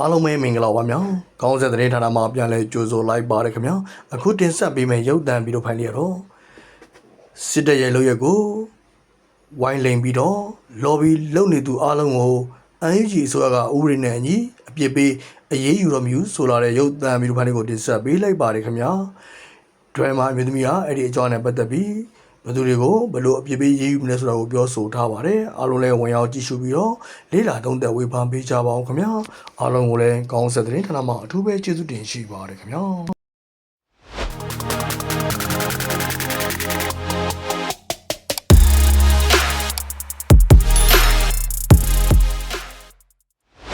အားလုံးပဲမင်္ဂလာပါဗျာ။ကောင်းဆက်တဲ့ဌာနမှာပြန်လဲကြိုဆိုလိုက်ပါရခင်ဗျာ။အခုတင်ဆက်ပေးမယ့်ရုပ်သံပြီးတော့ဖိုင်လေးရတော့စစ်တပ်ရဲ့လုပ်ရက်ကိုဝိုင်းလိန်ပြီးတော့ lobby လုပ်နေသူအားလုံးကို UNG အစိုးရကဥပဒေနဲ့အညီအပြစ်ပေးအရေးယူတော်မူဆိုလာတဲ့ရုပ်သံပြီးတော့ဖိုင်လေးကိုတင်ဆက်ပေးလိုက်ပါရခင်ဗျာ။ drama အမျိုးသမီးကအဲ့ဒီအကြောင်းနဲ့ပတ်သက်ပြီး ဘယ်သူတွေကိုဘယ်လိုအပြစ်ပေးရေးယူမလဲဆိုတာကိုပြောဆိုထားပါတယ်အားလုံးလည်းဝင်ရောက်ကြည့်ရှုပြီးတော့လေးလာတုံးသက်ဝေဖန်ပေးကြပါအောင်ခင်ဗျာအားလုံးကိုလည်းကောင်းဆက်တဲ့ဌာနမှာအထူးပဲကျေးဇူးတင်ရှိပါတယ်ခင်ဗျာ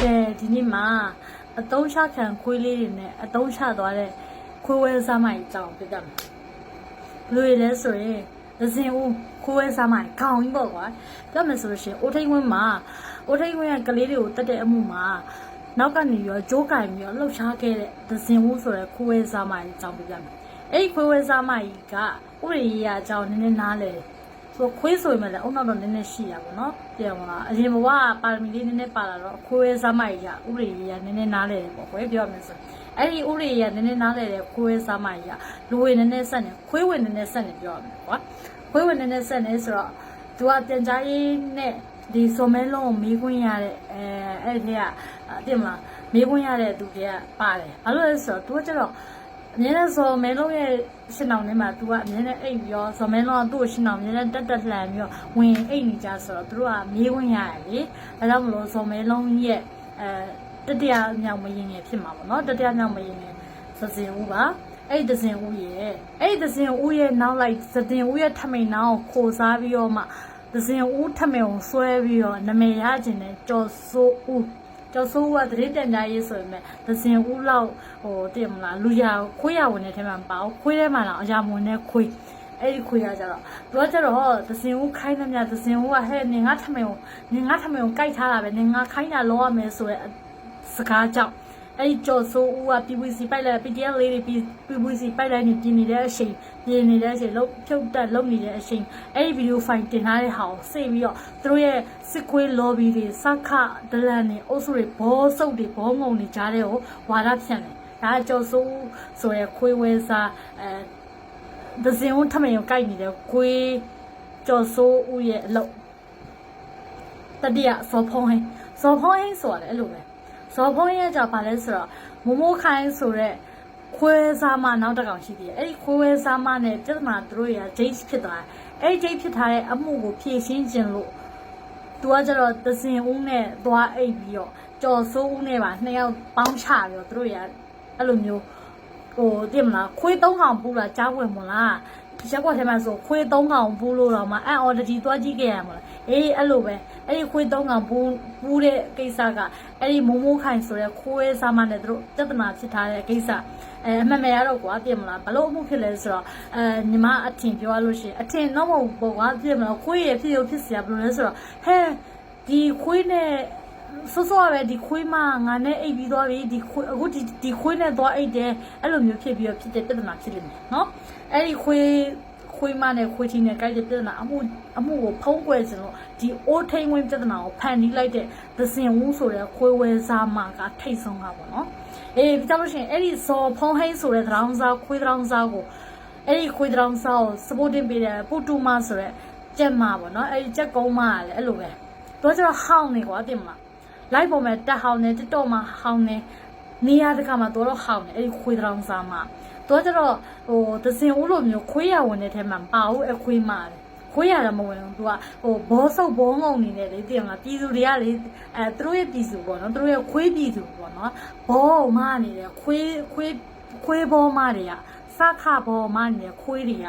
ကဲဒီနေ့မှာအတုံးချခံခွေးလေးတွေနဲ့အတုံးချသွားတဲ့ခွေးဝဲစားမိုင်အကြောင်းပြကြမယ်ဘယ်လိုလဲဆိုရင် သဇင်ဦးခွေးဝဲစားမိုင်ခေါင်းကြီးပေါ့ကွာပြောမယ်ဆိုလို့ရှိရင်အိုထိန်ဝင်းမှာအိုထိန်ဝင်းကကလေးတွေကိုတက်တဲ့အမှုမှာနောက်ကနေပြီးတော့ဂျိုးကင်ပြီးတော့လှုပ်ရှားခဲ့တဲ့သဇင်ဦးဆိုတဲ့ခွေးဝဲစားမိုင်အကြောင်းပြကြမယ်အဲ့ဒီခွေးဝဲစားမိုင်ကဥပဒေရေးအကြောင်းနည်းနည်းနားလဲတယ်ဆိုခွေးဆိုရင်လည်းအုံနောက်တော့နည်းနည်းရှိရပါတော့။ပြောမလားအရင်ဘဝကပါရမီလေးနည်းနည်းပါလာတော့ခွေးစားမိုက်ရဥပဒေကြီးကနည်းနည်းနားလဲတယ်ပေါ့ကွယ်ပြောမယ်ဆို။အဲ့ဒီဥပဒေကြီးကနည်းနည်းနားလဲတယ်ခွေးစားမိုက်ရလူဝင်နည်းနည်းဆက်နေခွေးဝင်နည်းနည်းဆက်နေပြောရမယ်ကွာ။ ခွေးဝင်နည်းနည်းဆက်နေဆိုတော့သူကပြန်ကြားရေးနဲ့ဒီစော်မဲလုံးကိုမေးခွန်းရတဲ့အဲအဲ့ဒီကအတင်မလားမေးခွန်းရတဲ့သူတွေကပါတယ်။ဘာလို့လဲဆိုတော့သူကကျတော့အမြဲတမ်းဇော်မဲလုံးရဲ့ရှင်းအောင်ထဲမှာ तू ကအမြဲတမ်းအိပ်ပြီးတော့ဇော်မဲလုံးကသူ့ကိုရှင်းအောင်အမြဲတမ်းတက်တက်လှန်ပြီးတော့ဝင်အိပ်နေကြဆိုတော့သူတို့ကမြေးဝင်ရတယ်လေအဲဒါကြောင့်မလို့ဇော်မဲလုံးရဲ့အဲတတိယမြောက်မရင်ငယ်ဖြစ်မှာပေါ့နော်တတိယမြောက်မရင်ငယ်သစင်ဦးပါ အဲ့ဒီသစင်ဦးရဲ့အဲ့ဒီသစင်ဦးရဲ့နောက်လိုက်သစင်ဦးရဲ့ထမိန်နောင်ကိုခိုစားပြီးတော့မှသစင်ဦးထမိန်ကိုဆွဲပြီးတော့နမေရခြင်းနဲ့ကြော်စိုးဦးကျော်စိုးကတရေတန်ကြရေးဆိုရင်သစင်ဦးလောက်ဟိုတည်မလားလူရခွေးရဝင်တဲ့ထဲမှာမပါဘူးခွေးထဲမှာတော့အရာမဝင်တဲ့ခွေးအဲ့ဒီခွေးရကြတော့သူကကြတော့သစင်ဦးခိုင်းသမျှသစင်ဦးကဟဲ့နင်ငါထမေကိုနင်ငါထမေကိုကြိုက်ထားတာပဲနင်ငါခိုင်းတာလောရမယ်ဆိုတဲ့စကားကြောင့် အဲ့ဒီကျော်စိုးဦးက PVC ပိုက်လိုက် PTL လေးတွေ PVC ပိုက်လိုက်နေပြင်နေတဲ့အချိန်ပြင်နေတဲ့အချိန်လုံးဖြုတ်တက်လုံးနေတဲ့အချိန်အဲ့ဒီဗီဒီယိုဖိုင်တင်ထားတဲ့ဟာကိုစိတ်ပြီးတော့သူတို့ရဲ့စစ်ခွေး lobby တွေစခဒလန်တွေအုပ်စုတွေဘောစုပ်တွေဘောငုံတွေကြားတဲ့ကိုဝါဒဖြန့်တယ်ဒါကကျော်စိုးဦးဆိုရဲခွေးဝဲစားအဲဒဇင်ဦးထမင်ကိုကြိုက်နေတဲ့ခွေးကျော်စိုးဦးရဲ့အလုပ်တတိယဇော်ဖုံးဟင်းဇော်ဖုံးဟင်းဆိုတာလည်းအဲ့လိုပဲ ဇော်ဖုံးရဲ့ကြောင့်ဗာလဲဆိုတော့မမိုးခိုင်းဆိုတဲ့ခွဲစားမနောက်တစ်ကောင်ရှိသေးတယ်အဲ့ဒီခွဲစားမနဲ့ပြဿနာသူတို့ရဂျိတ်ဖြစ်သွားတယ်အဲ့ဒီဂျိတ်ဖြစ်ထားတဲ့အမှုကိုဖြေရှင်းခြင်းလို့သူကကျတော့သစင်ဦးနဲ့သွားအိပ်ပြီးတော့ကြော်စိုးဦးနဲ့ပါနှစ်ယောက်ပေါင်းချပြီးတော့သူတို့ရအဲ့လိုမျိုးဟိုတည်မလားခွေးသုံးကောင်ပူလာကြားဝင်မလားရက်ကွက်ထဲမှာဆိုခွေးသုံးကောင်ပူလို့တော့မှအန်အော်တတီသွားကြည့်ခဲ့ရမှာလား အေးအဲ့လိုပဲအဲ့ဒီခွေးသုံးကောင်ပူးပူးတဲ့ကိစ္စကအဲ့ဒီမိုးမိုးခိုင်ဆိုတဲ့ခွေးစားမနဲ့တို့ပြဿနာဖြစ်ထားတဲ့ကိစ္စအဲအမှန်တရားတော့ကွာပြင်မလားဘလို့အမှုဖြစ်လဲဆိုတော့အဲညီမအထင်ပြောလို့ရှိရင်အထင်တော့မဟုတ်ပေါ့ကွာပြင်မလားခွေးရဖြစ်ရဖြစ်စရာဘလို့လဲဆိုတော့ဟဲဒီခွေးနဲ့စောစောပဲဒီခွေးမငါနဲ့အိပ်ပြီးသွားပြီဒီခွေးအခုဒီဒီခွေးနဲ့သွားအိပ်တယ်အဲ့လိုမျိုးဖြစ်ပြီးတော့ဖြစ်တဲ့ပြဿနာဖြစ်နေတယ်နော်အဲ့ဒီခွေး ခွေးမနဲ့ခွေးချင်းနဲ့ကြိုက်တဲ့ပြဿနာအမှုအမှုကိုဖုံးကွယ်စလို့ဒီအိုးထိန်ဝင်ပြဿနာကိုဖန်တီးလိုက်တဲ့သစင်ဝူးဆိုတဲ့ခွေးဝဲစားမကထိတ်ဆုံးကပေါ့နော်အေးပြောလို့ရှိရင်အဲ့ဒီဇော်ဖုံးဟိန်းဆိုတဲ့သရောင်းစားခွေးသရောင်းစားကိုအဲ့ဒီခွေးသရောင်းစားကို supporting ပေးတဲ့ပူတူမဆိုတဲ့ကြက်မပေါ့နော်အဲ့ဒီကြက်ကုန်းမကလည်းအဲ့လိုပဲတော့ကျတော့ဟောင်းနေကွာတင်မလားလိုက်ပေါ်မှာတက်ဟောင်းနေ TikTok မှာဟောင်းနေနေရာတကမှာတော့ဟောင်းနေအဲ့ဒီခွေးတောင်စားမှာ တော့ကျတော့ဟိုသစင်ဦးလိုမျိုးခွေးရဝင်တဲ့ထဲမှာမပါဘူးအခွေးမာတယ်ခွေးရတော့မဝင်ဘူးသူကဟိုဘောဆုပ်ဘောငုံနေတယ်လေတည်မလားပြည်သူတွေကလေအဲသူတို့ရဲ့ပြည်သူပေါ့နော်သူတို့ရဲ့ခွေးပြည်သူပေါ့နော်ဘောမနေတယ်ခွေးခွေးခွေးဘောမတွေကစခဘောမနေတယ်ခွေးတွေက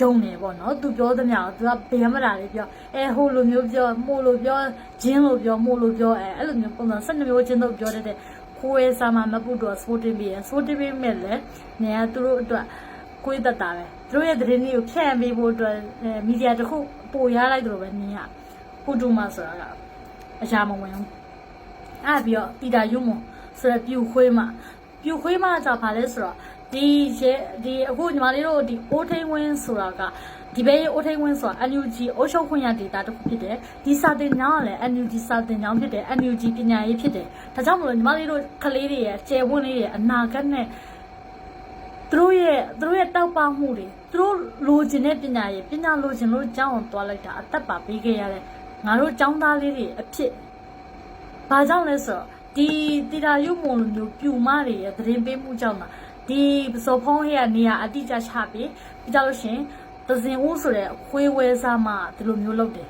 ရုံနေပေါ့နော်သူပြောသမျှကိုသူကဘယ်မလာလေးပြောအဲဟိုလိုမျိုးပြောမို့လိုပြောဂျင်းလိုပြောမို့လိုပြောအဲအဲ့လိုမျိုးပုံစံ12မျိုးချင်းတို့ပြောတတ်တဲ့ ခွေးစာမမပုတော့ sporting ပြီးရ sporting ပြီးမဲ့လေနေရသူတို့အတွက်ခွေးသက်တာပဲသူတို့ရဲ့သတင်းလေးကိုဖြန့်ပေးဖို့အတွက်မီဒီယာတစ်ခုပို့ရလိုက်တယ်လို့ပဲနင်းရပူတူမဆိုတာကအရာမဝင်ဘူးအဲ့ပြီးတော့တီတာယုံမဆိုရပြူခွေးမပြူခွေးမကြောင့်ဗာလဲဆိုတော့ဒီရဲဒီအခုညီမလေးတို့ဒီအိုးထိန်ဝင်းဆိုတာက ဒီဘေးအိုထိန်ဝင်းဆိုတာ NUG အုပ်ချုပ်ခွင့်ရဒေတာတစ်ခုဖြစ်တယ်ဒီစာတင်ကြောင်းကလည်း NUG စာတင်ကြောင်းဖြစ်တယ် NUG ပညာရေးဖြစ်တယ်ဒါကြောင့်မလို့ညီမလေးတို့ကလေးတွေရဲ့ကျယ်ဝန်းလေးရဲ့အနာဂတ်နဲ့သူတို့ရဲ့သူတို့ရဲ့တောက်ပမှုတွေသူတို့လိုချင်တဲ့ပညာရေးပညာလိုချင်လို့ကြောင်းအောင်သွားလိုက်တာအသက်ပါပေးခဲ့ရတဲ့ငါတို့ចောင်းသားလေးတွေအဖြစ်ဘာကြောင့်လဲဆိုတော့ဒီတီတာရုပ်မုံလိုမျိုးပြူမတွေရဲ့သတင်းပေးမှုကြောင့်လားဒီစော်ဖုံးဟဲ့ကနေရာအတိအကျချပြီးပြီးကြလို့ရှရင် သဇင်ဦးဆိုတဲ့ခွေးဝဲစားမှဒီလိုမျိုးလုပ်တယ်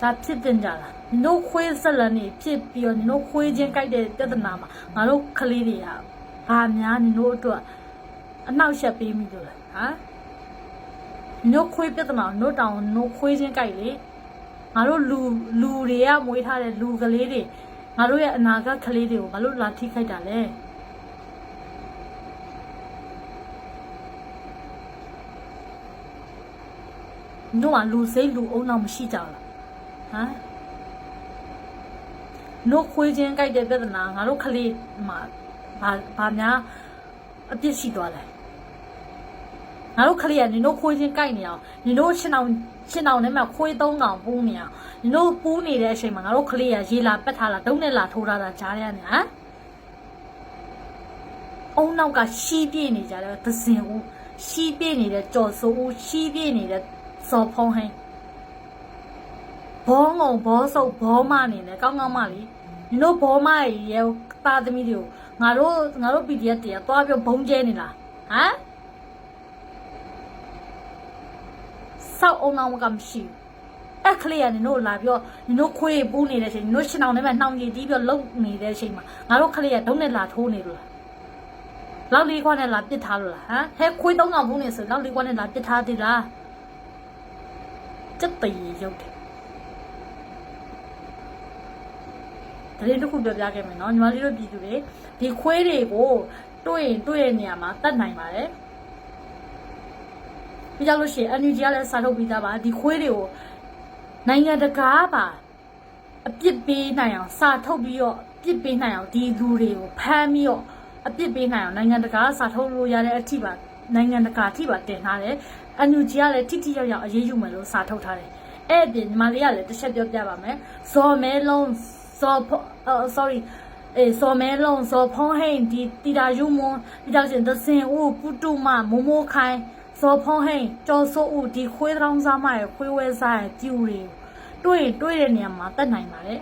ဒါဖြစ်တင်ကြလားနင်တို့ခွေးဆက်လက်နေဖြစ်ပြီးတော့နင်တို့ခွေးချင်းကြိုက်တဲ့ပြဿနာမှာငါတို့ကလေးတွေကဘာများနင်တို့အတွက်အနှောက်အယှက်ပေးမိလို့လဲဟမ်နင်တို့ခွေးပြဿနာကိုနင်တို့တောင်နင်တို့ခွေးချင်းကြိုက်လေငါတို့လူလူတွေကမွေးထားတဲ့လူကလေးတွေငါတို့ရဲ့အနာဂတ်ကလေးတွေကိုဘာလို့လာထိခိုက်တာလဲ တို့ကလူစိတ်လူအုံနောက်မရှိကြဘူးလားဟမ်တို့ခွေးချင်းကြိုက်တဲ့ပြဿနာငါတို့ကလေးမှာဘာဘာများအပြစ်ရှိသွားလဲငါတို့ကလေးကနင်တို့ခွေးချင်းကြိုက်နေအောင်နင်တို့ရှင်းအောင်ရှင်းအောင်နဲ့မှခွေးသုံးကောင်ပူးနေအောင်နင်တို့ပူးနေတဲ့အချိန်မှာငါတို့ကလေးကရေလာပက်ထားလာဒုံးနဲ့လာထိုးထားတာကြားရနေဟမ်အုံနောက်ကရှီးပြေးနေကြတယ်သစင်ဦးရှီးပြေးနေတဲ့ကြော်စိုးဦးရှီးပြေးနေတဲ့ စော်ဖုံးဟင်းဘောငုံဘောဆုပ်ဘောမနေနဲ့ကောင်းကောင်းမလေးညီတို့ဘောမကြီးရဲ့သားသမီးတွေကိုငါတို့ငါတို့ PDF တွေကသွားပြီးဘုံကျဲနေလားဟမ်စောက်အောင်အောင်ကမရှိဘူးအဲ့ကလေးကညီတို့လာပြီးတော့ညီတို့ခွေးပူးနေတဲ့အချိန်ညီတို့ရှင်းအောင်နဲ့မှနှောင်ကြီးတီးပြီးတော့လုံနေတဲ့အချိန်မှာငါတို့ကလေးကဒုံးနဲ့လာထိုးနေလို့လားလောက်လေးခွားနဲ့လာပစ်ထားလို့လားဟမ်ဟဲခွေးသုံးကောင်ပူးနေဆိုလောက်လေးခွားနဲ့လာပစ်ထားသေးလား စက်တည်ရုပ်တယ်တရင်တစ်ခုပြောပြခဲ့မယ်နော်ညီမလေးတို့ပြည်သူတွေဒီခွေးတွေကိုတွေ့ရင်တွေ့ရနေရာမှာတတ်နိုင်ပါတယ်ပြီးကြလို့ရှိရင် NUG ကလည်းစာထုတ်ပြီးသားပါဒီခွေးတွေကိုနိုင်ငံတကာပါအပြစ်ပေးနိုင်အောင်စာထုတ်ပြီးတော့အပြစ်ပေးနိုင်အောင်ဒီလူတွေကိုဖမ်းပြီးတော့အပြစ်ပေးနိုင်အောင်နိုင်ငံတကာစာထုတ်လို့ရတဲ့အထိပါ နိုင်ငံတကာအထိပါတင်ထားတယ် NUG ကလည်းထိထိရောက်ရောက်အရေးယူမယ်လို့စာထုတ်ထားတယ်အဲ့အပြင်ညီမလေးကလည်းတစ်ချက်ပြောပြပါမယ်ဇော်မဲလုံးဇော်ဖအော် sorry အေးဇော်မဲလုံးဇော်ဖုံးဟိန်ဒီတီတာယူမွန်ဒီတော့ရှင်သစင်ဦးပုတုမမိုးမိုးခိုင်ဇော်ဖုံးဟိန်ကျော်စိုးဦးဒီခွေးတောင်းစားမရဲ့ခွေးဝဲစားရဲ့ကျူတွေတွေ့ရင်တွေ့တဲ့နေရာမှာတက်နိုင်ပါတယ်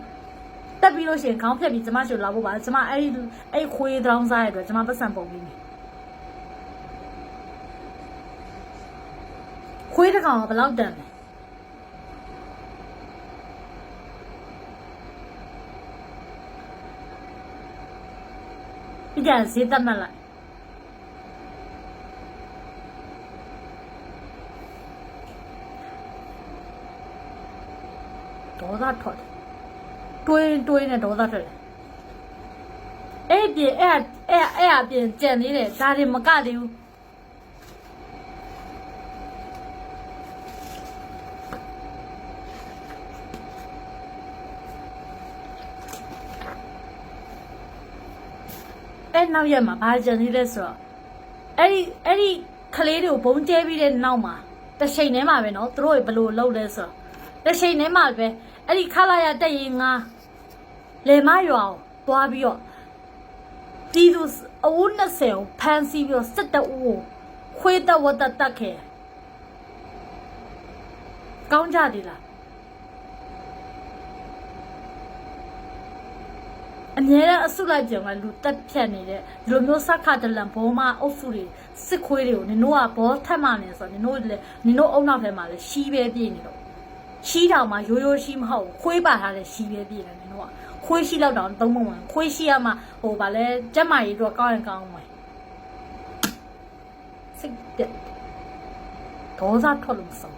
တက်ပြီးလို့ရှိရင်ခေါင်းဖြတ်ပြီးကျမချိုလာဖို့ပါကျမအဲ့ဒီအဲ့ခွေးတောင်းစားရဲ့အတွက်ကျမပတ်စံပုံပြီးမ ခွေးတစ်ကောင်ကဘယ်လောက်တန်လဲပြီးကြရင်ဈေးတက်မှတ်လိုက်ဒေါသထွက်တယ်တွေးတွေးနဲ့ဒေါသထွက်တယ်အဲ့ဒီအဲ့အဲ့အဲ့အပြင်ကြံနေတယ်ဒါတွေမကသေးဘူး အဲ့နောက်ရက်မှာဘာကြံသေးလဲဆိုတော့အဲ့ဒီအဲ့ဒီကလေးတွေကိုဘုံကျဲပြီးတဲ့နောက်မှာတချိန်ထဲမှာပဲနော်သူတို့ဘယ်လိုလုပ်လဲဆိုတော့တချိန်ထဲမှာပဲအဲ့ဒီခလာရတက်ရင်ငါလေမရွာကိုသွားပြီးတော့တီးသူအဝတ်20ကိုဖမ်းဆီးပြီးတော့စစ်တပ်ဦးကိုခွေးတက်ဝတ်တက်တက်ခဲ့ကောင်းကြတယ်လား အများနဲ့အဆုလိုက်ပြောင်းကလူတက်ဖြတ်နေတဲ့ဒီလိုမျိုးစခတလန်ဘောမအုပ်စုတွေစစ်ခွေးတွေကိုနင်တို့ကဘောထက်မှနေဆိုတော့နင်တို့လည်းနင်တို့အုံနောက်ထဲမှာလည်းရှီးပဲပြည့်နေတော့ရှီးတောင်မှရိုးရိုးရှီးမဟုတ်ခွေးပါထားတဲ့ရှီးပဲပြည့်တယ်နင်တို့ကခွေးရှီးလောက်တောင်သုံးမဝင်ခွေးရှီးကမှဟိုဗာလဲကျက်မကြီးတို့ကောင်းရင်ကောင်းမယ်စိတ်ပြတ်ဒေါသထွက်လို့ဆုံး